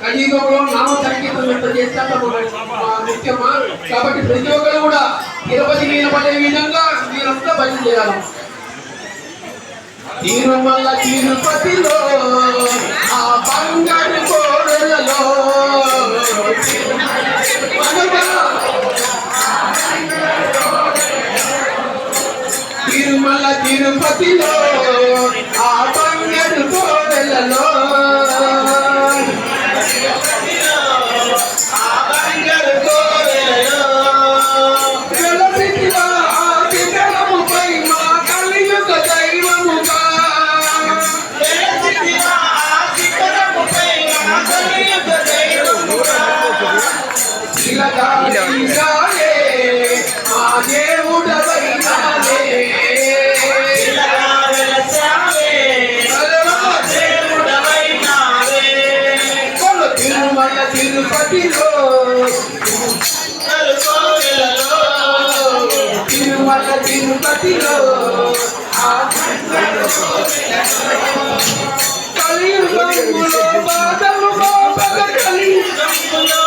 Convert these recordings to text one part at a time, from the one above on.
కలియుగంలో నామ సంగీతం ఎంత చేస్తాం ముఖ్యమా? కాబట్టి ప్రతి ఒక్కరు కూడా తిరుపతి వినపడే విధంగా మీరంతా భజన చేయాలి. తిరుమల తిరుపతిలో ఆ బంగారు తిరుపతిలో కలియుగములో బాధలు బాధ కలియుగములో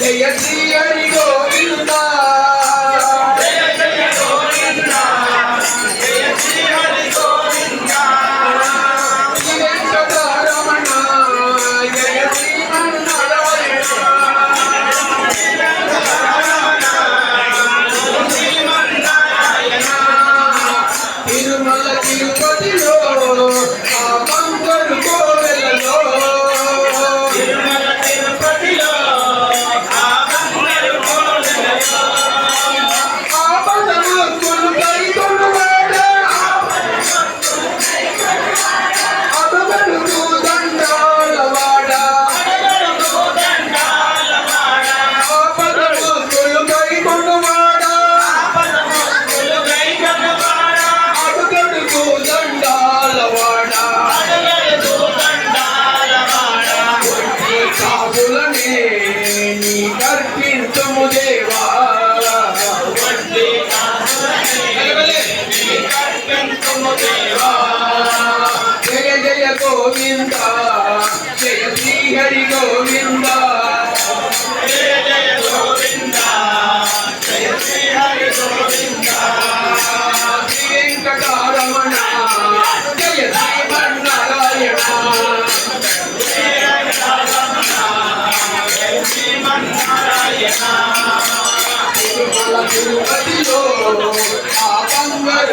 జయ శ్రీ హరి గోవింద. శ్రీ వెంకటరమణ. జయ శ్రీమన్నారాయణ తిరుమల గోవింద జయ శ్రీ హరి గోవిందా.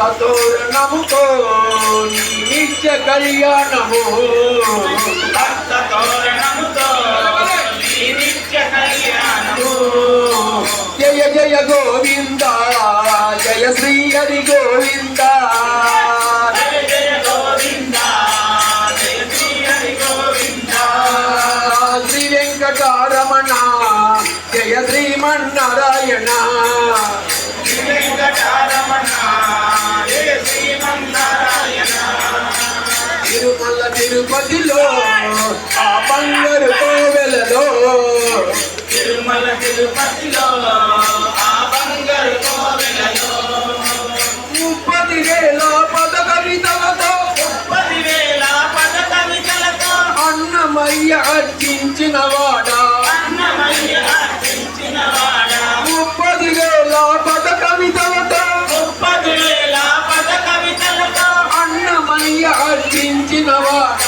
అట్టతోరణముతో నీ నిత్య కళ్యాణము. భక్త తోరణముతో నీ నిత్య కళ్యాణము జయ జయ గోవింద జయ శ్రీ హరి గోవింద. శ్రీ వెంకటరమణ జయ శ్రీమన్నారాయణ తిరుపతిలో ఆ బంగారు కోవెలలో. తిరుమల తిరుపతిలో ఆ బంగారు కోవెలలో. ముప్పది వేల పద కవితలతో పదివేల పద కవితలతో అన్నమయ్య అర్చించిన వాడా. అన్నమయ్య అర్పించిన వాడా. ముప్పది వేల పద కవితలతో ముప్పది వేల పద కవితలతో అన్నమయ్య అర్చించిన వాడా.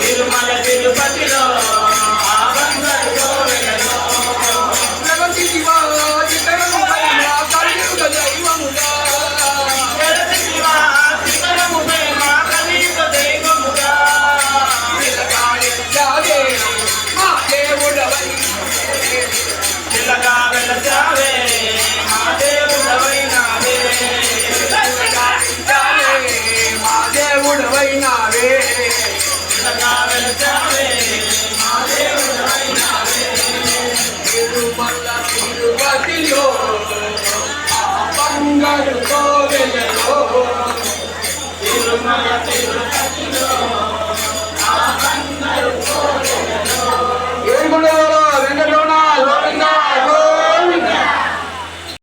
తిరుమల తిరుపతిలో